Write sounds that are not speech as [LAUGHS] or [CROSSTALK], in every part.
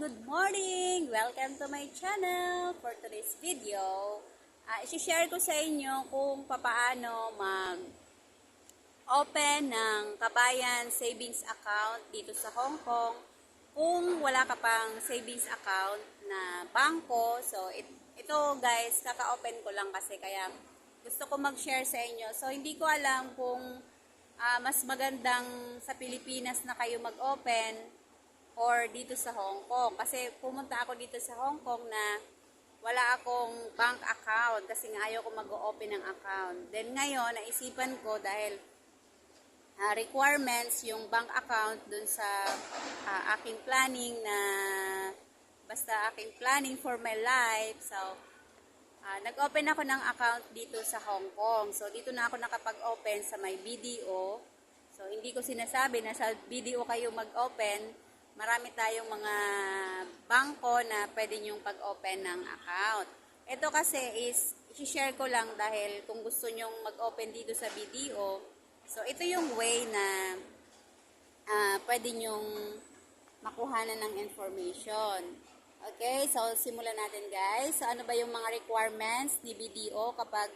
Good morning! Welcome to my channel for today's video. Uh, isi-share ko sa inyo kung papaano mag open ng Kabayan Savings Account dito sa Hong Kong kung wala ka pang savings account na bangko. So, it, ito guys, kaka-open ko lang kasi kaya gusto ko mag-share sa inyo. So, hindi ko alam kung ah, mas magandang sa Pilipinas na kayo mag-open or dito sa Hong Kong. Kasi pumunta ako dito sa Hong Kong na wala akong bank account kasi nga ayaw ko mag-open ng account. Then ngayon, naisipan ko dahil ah, requirements yung bank account dun sa ah, aking planning na basta aking planning for my life. So, ah, nag-open ako ng account dito sa Hong Kong. So, dito na ako nakapag-open sa may BDO. So, hindi ko sinasabi na sa BDO kayo mag-open. Marami tayong mga bangko na pwede nyong pag-open ng account. Ito kasi is, i-share ko lang dahil kung gusto nyong mag-open dito sa BDO, so ito yung way na ah, pwede nyong makuhanan ng information. Okay, so simulan natin guys. So ano ba yung mga requirements ni BDO kapag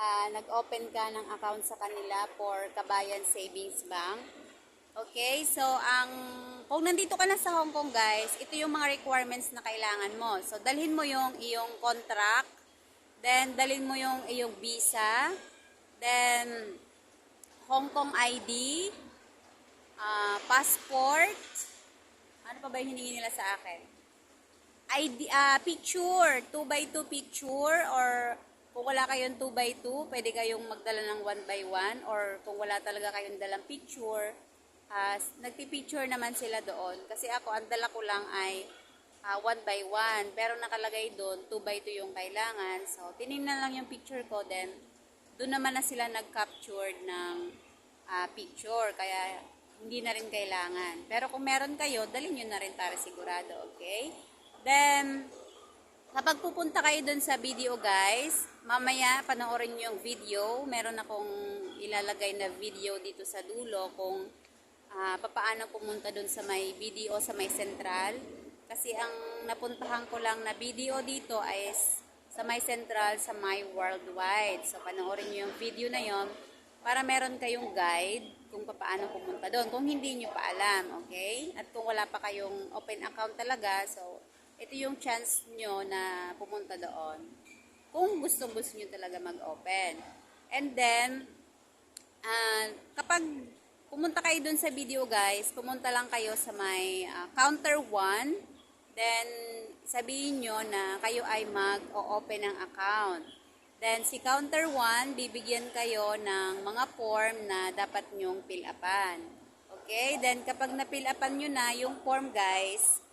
ah, nag-open ka ng account sa kanila for Kabayan Savings Bank? Okay, so ang kung nandito ka na sa Hong Kong guys, ito yung mga requirements na kailangan mo. So dalhin mo yung iyong contract, then dalhin mo yung iyong visa, then Hong Kong ID, ah, passport, ano pa ba yung hiningi nila sa akin? ID, ah, picture, 2 by 2 picture or kung wala kayong 2 by 2, pwede kayong magdala ng 1 by 1 or kung wala talaga kayong dalang picture, uh, nagpipicture naman sila doon. Kasi ako, ang dala ko lang ay 1 by 1. Pero nakalagay doon, 2 by 2 yung kailangan. So, tinignan lang yung picture ko. Then, doon naman na sila nag-capture ng ah, picture. Kaya, hindi na rin kailangan. Pero kung meron kayo, dalhin nyo na rin para sigurado. Okay? Then, Kapag pupunta kayo dun sa video guys, mamaya panoorin nyo yung video. Meron akong ilalagay na video dito sa dulo kung ah, papaano pumunta dun sa may video sa may central. Kasi ang napuntahan ko lang na video dito ay sa may central sa my worldwide. So panoorin nyo yung video na yon para meron kayong guide kung paano pumunta doon. Kung hindi nyo pa alam, okay? At kung wala pa kayong open account talaga, so ito yung chance nyo na pumunta doon. Kung gusto-gusto nyo talaga mag-open. And then, kapag pumunta kayo dun sa video guys, pumunta lang kayo sa may ah, counter 1. Then, sabihin nyo na kayo ay mag-o-open ng account. Then, si counter 1, bibigyan kayo ng mga form na dapat nyong fill upan. Okay? Then, kapag na-fill upan nyo na yung form guys,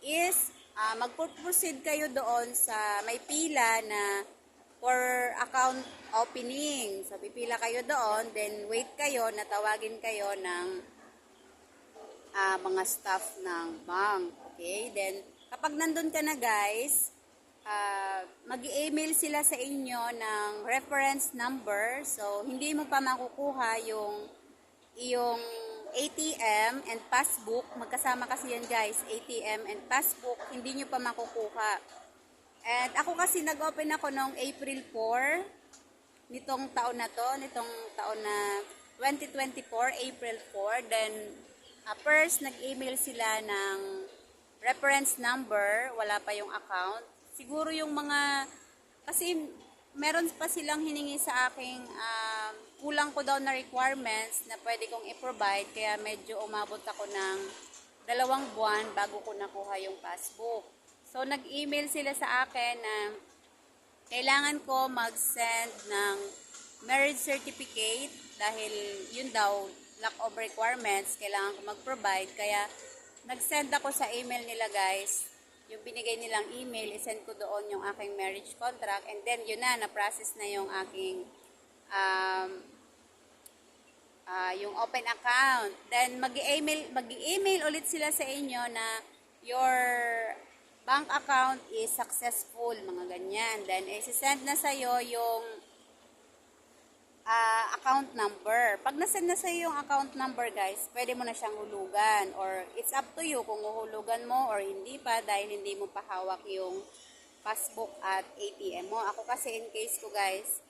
is ah mag-proceed kayo doon sa may pila na for account opening. So, pipila kayo doon, then wait kayo, natawagin kayo ng ah, mga staff ng bank. Okay? Then, kapag nandun ka na guys, ah, mag-email sila sa inyo ng reference number. So, hindi mo pa makukuha yung iyong ATM and passbook. Magkasama kasi yan guys, ATM and passbook. Hindi nyo pa makukuha. And ako kasi nag-open ako noong April 4 nitong taon na to, nitong taon na 2024, April 4. Then, uh, first, nag-email sila ng reference number, wala pa yung account. Siguro yung mga, kasi meron pa silang hiningi sa aking um, kulang ko daw na requirements na pwede kong i-provide, kaya medyo umabot ako ng dalawang buwan bago ko nakuha yung passbook. So, nag-email sila sa akin na kailangan ko mag-send ng marriage certificate dahil yun daw, lack of requirements, kailangan ko mag-provide. Kaya, nag-send ako sa email nila guys. Yung binigay nilang email, isend ko doon yung aking marriage contract. And then, yun na, na-process na yung aking um, ah, yung open account. Then, mag-email, mag-email ulit sila sa inyo na your bank account is successful, mga ganyan. Then, isi-send na sa'yo yung ah, account number. Pag nasend na sa'yo yung account number, guys, pwede mo na siyang hulugan. Or it's up to you kung uhulugan mo or hindi pa dahil hindi mo pa hawak yung passbook at ATM mo. Ako kasi in case ko, guys,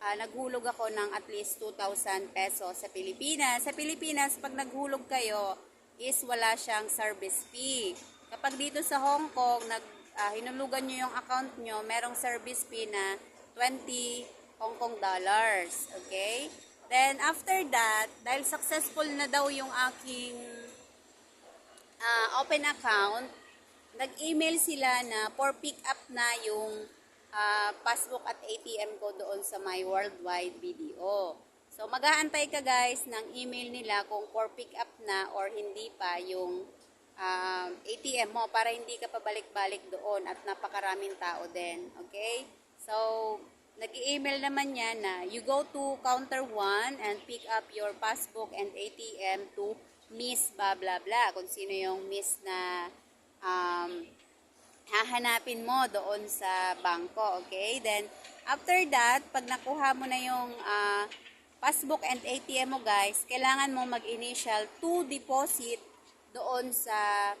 ah, naghulog ako ng at least 2,000 pesos sa Pilipinas. Sa Pilipinas, pag naghulog kayo, is wala siyang service fee. Kapag dito sa Hong Kong, nag, ah, hinulugan nyo yung account nyo, merong service fee na 20 Hong Kong dollars. Okay? Then, after that, dahil successful na daw yung aking ah, open account, nag-email sila na for pick up na yung ah, passbook at ATM ko doon sa my worldwide video. So, mag-aantay ka guys ng email nila kung for pick up na or hindi pa yung um, ATM mo para hindi ka pabalik-balik doon at napakaraming tao din. Okay? So, nag-email naman niya na you go to counter 1 and pick up your passbook and ATM to Miss blah blah blah. Kung sino yung Miss na um, hahanapin mo doon sa bangko, okay? Then, after that, pag nakuha mo na yung ah, passbook and ATM mo, guys, kailangan mo mag-initial to deposit doon sa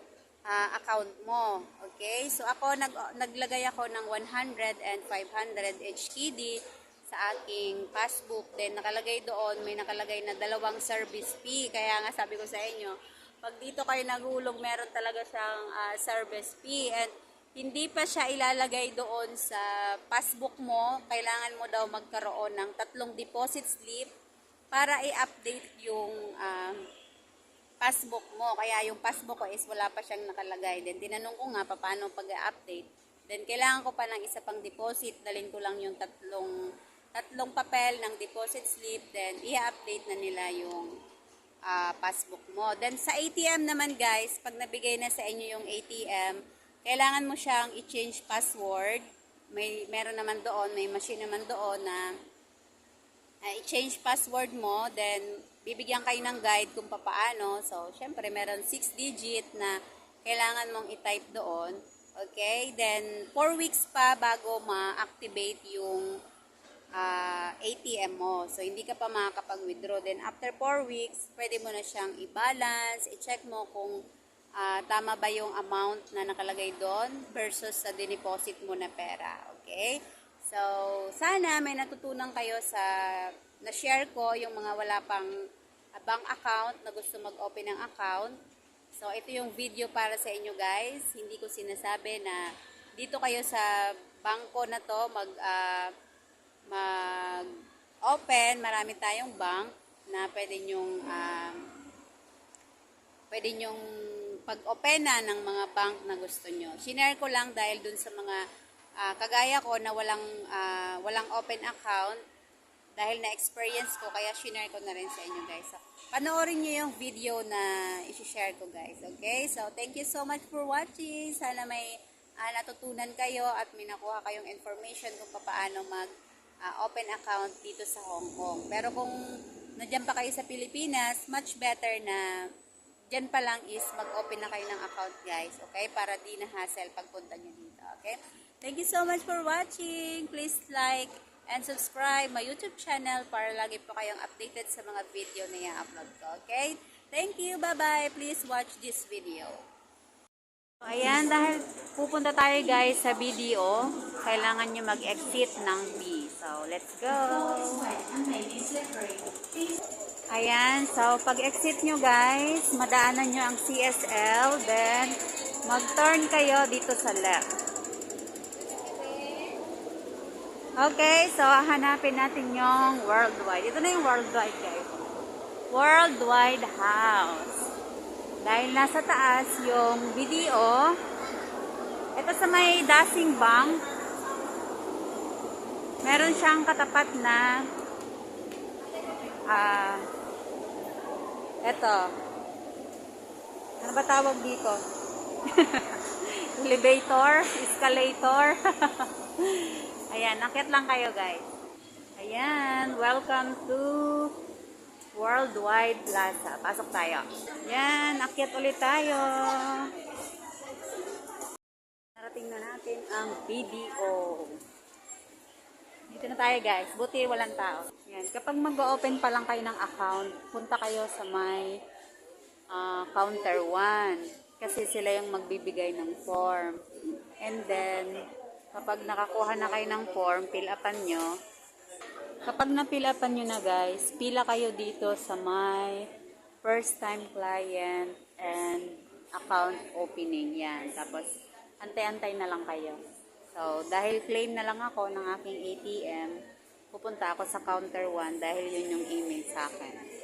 ah, account mo, okay? So, ako, nag, naglagay ako ng 100 and 500 HKD sa aking passbook. Then, nakalagay doon, may nakalagay na dalawang service fee. Kaya nga, sabi ko sa inyo, pag dito kayo naghulog, meron talaga siyang ah, service fee. And hindi pa siya ilalagay doon sa passbook mo. Kailangan mo daw magkaroon ng tatlong deposit slip para i-update yung ah, passbook mo. Kaya yung passbook ko is wala pa siyang nakalagay. Then tinanong ko nga paano pag-update. Then kailangan ko pa ng isa pang deposit. Dalhin ko lang yung tatlong tatlong papel ng deposit slip. Then i-update na nila yung ah, passbook mo. Then sa ATM naman guys, pag nabigay na sa inyo yung ATM, kailangan mo siyang i-change password. May meron naman doon, may machine naman doon na uh, i-change password mo, then bibigyan kayo ng guide kung papaano. So, syempre, meron 6 digit na kailangan mong i-type doon. Okay? Then, 4 weeks pa bago ma-activate yung ah, ATM mo. So, hindi ka pa makakapag-withdraw. Then, after 4 weeks, pwede mo na siyang i-balance, i-check mo kung ah, tama ba yung amount na nakalagay doon versus sa dineposit mo na pera. Okay? So, sana may natutunan kayo sa na-share ko yung mga wala pang bank account na gusto mag-open ng account. So, ito yung video para sa inyo guys. Hindi ko sinasabi na dito kayo sa bangko na to mag ah, mag-open. Marami tayong bank na pwede nyong ah, pwede nyong pag-opena ng mga bank na gusto nyo. Sinare ko lang dahil dun sa mga ah, kagaya ko na walang ah, walang open account dahil na-experience ko, kaya shinare ko na rin sa inyo guys. So, panoorin nyo yung video na isi-share ko guys. Okay? So, thank you so much for watching. Sana may ah, natutunan kayo at may nakuha kayong information kung paano mag ah, open account dito sa Hong Kong. Pero kung nadyan pa kayo sa Pilipinas, much better na dyan pa lang is mag-open na kayo ng account guys. Okay? Para di na hassle pagpunta nyo dito. Okay? Thank you so much for watching. Please like and subscribe my YouTube channel para lagi po kayong updated sa mga video na i-upload ko. Okay? Thank you. Bye-bye. Please watch this video. Ayan, dahil pupunta tayo guys sa video, kailangan nyo mag-exit ng B. So, let's go! Ayan, so pag-exit nyo guys, madaanan nyo ang CSL, then mag-turn kayo dito sa left. Okay, so hanapin natin yung worldwide. Ito na yung worldwide guys. Worldwide House. Dahil nasa taas yung video, ito sa may Dasing Bank, meron siyang katapat na ah ito. Ano ba tawag dito? [LAUGHS] Elevator, escalator. [LAUGHS] Ayan, nakit lang kayo guys. Ayan, welcome to Worldwide Plaza. Pasok tayo. Ayan, akyat ulit tayo. Narating na natin ang video. Dito na tayo guys. Buti walang tao. Yan. Kapag mag-open pa lang kayo ng account, punta kayo sa may ah, counter 1. Kasi sila yung magbibigay ng form. And then, kapag nakakuha na kayo ng form, fill upan nyo. Kapag na-fill upan nyo na guys, pila kayo dito sa my first time client and account opening. Yan. Tapos, antay-antay na lang kayo. So, dahil claim na lang ako ng aking ATM, pupunta ako sa counter 1 dahil yun yung email sa akin.